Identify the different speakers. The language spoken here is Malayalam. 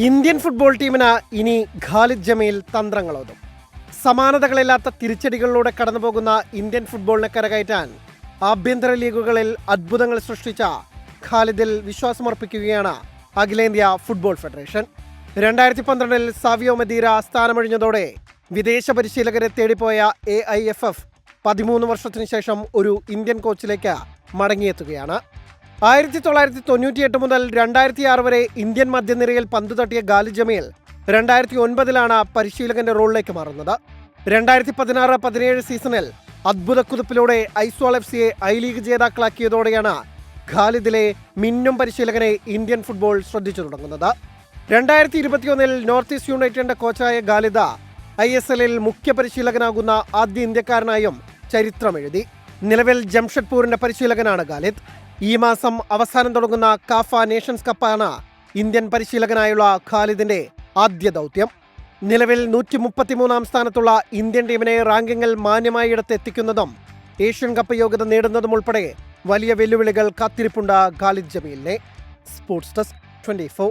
Speaker 1: ഇന്ത്യൻ ഫുട്ബോൾ ടീമിന് ഇനി ഖാലിദ് ജമീൽ തന്ത്രങ്ങളോതും. സമാനതകളില്ലാത്ത തിരിച്ചടികളിലൂടെ കടന്നുപോകുന്ന ഇന്ത്യൻ ഫുട്ബോളിനെ കരകയറ്റാൻ ആഭ്യന്തര ലീഗുകളിൽ അത്ഭുതങ്ങൾ സൃഷ്ടിച്ച ഖാലിദിൽ വിശ്വാസമർപ്പിക്കുകയാണ് അഖിലേന്ത്യാ ഫുട്ബോൾ ഫെഡറേഷൻ. രണ്ടായിരത്തി പന്ത്രണ്ടിൽ സാവിയോ മദീര സ്ഥാനമൊഴിഞ്ഞതോടെ വിദേശ പരിശീലകരെ തേടിപ്പോയ എ ഐ എഫ് എഫ് പതിമൂന്ന് വർഷത്തിനു ശേഷം ഒരു ഇന്ത്യൻ കോച്ചിലേക്ക് മടങ്ങിയെത്തുകയാണ്. ആയിരത്തി തൊള്ളായിരത്തി തൊണ്ണൂറ്റിയെട്ട് മുതൽ രണ്ടായിരത്തി ആറ് വരെ ഇന്ത്യൻ മധ്യനിരയിൽ പന്തു തട്ടിയ ഗാലി ജമീൽ രണ്ടായിരത്തി ഒൻപതിലാണ് പരിശീലകന്റെ റോളിലേക്ക് മാറുന്നത്. രണ്ടായിരത്തി പതിനാറ് പതിനേഴ് സീസണിൽ അത്ഭുത കുതിപ്പിലൂടെ ഐസ്വാൾ എഫ് സിയെ ഐ ലീഗ് ജേതാക്കളാക്കിയതോടെയാണ് ഖാലിദിലെ മിന്നും പരിശീലകനെ ഇന്ത്യൻ ഫുട്ബോൾ ശ്രദ്ധിച്ചു തുടങ്ങുന്നത്. രണ്ടായിരത്തി ഇരുപത്തിയൊന്നിൽ നോർത്ത് ഈസ്റ്റ് യുണൈറ്റഡിന്റെ കോച്ചായ ഖാലിദ ഐ എസ് എല്ലിൽ മുഖ്യ പരിശീലകനാകുന്ന ആദ്യ ഇന്ത്യക്കാരനായും ചരിത്രമെഴുതി. നിലവിൽ ജംഷഡ്പൂരിന്റെ പരിശീലകനാണ് ഖാലിദ് ഈ മാസം അവസാനം തുടങ്ങുന്ന കാഫ നേഷൻസ് കപ്പാണ് ഇന്ത്യൻ പരിശീലകനായുള്ള ഖാലിദിന്റെ ആദ്യ ദൗത്യം. നിലവിൽ നൂറ്റി മുപ്പത്തിമൂന്നാം സ്ഥാനത്തുള്ള ഇന്ത്യൻ ടീമിനെ റാങ്കിങ്ങിൽ മാന്യമായ ഇടത്ത് എത്തിക്കുന്നതും ഏഷ്യൻ കപ്പ് യോഗ്യത നേടുന്നതും ഉൾപ്പെടെ വലിയ വെല്ലുവിളികൾ കാത്തിരിപ്പുണ്ട് Khalid ജമീലിനെ. Sports desk twenty four.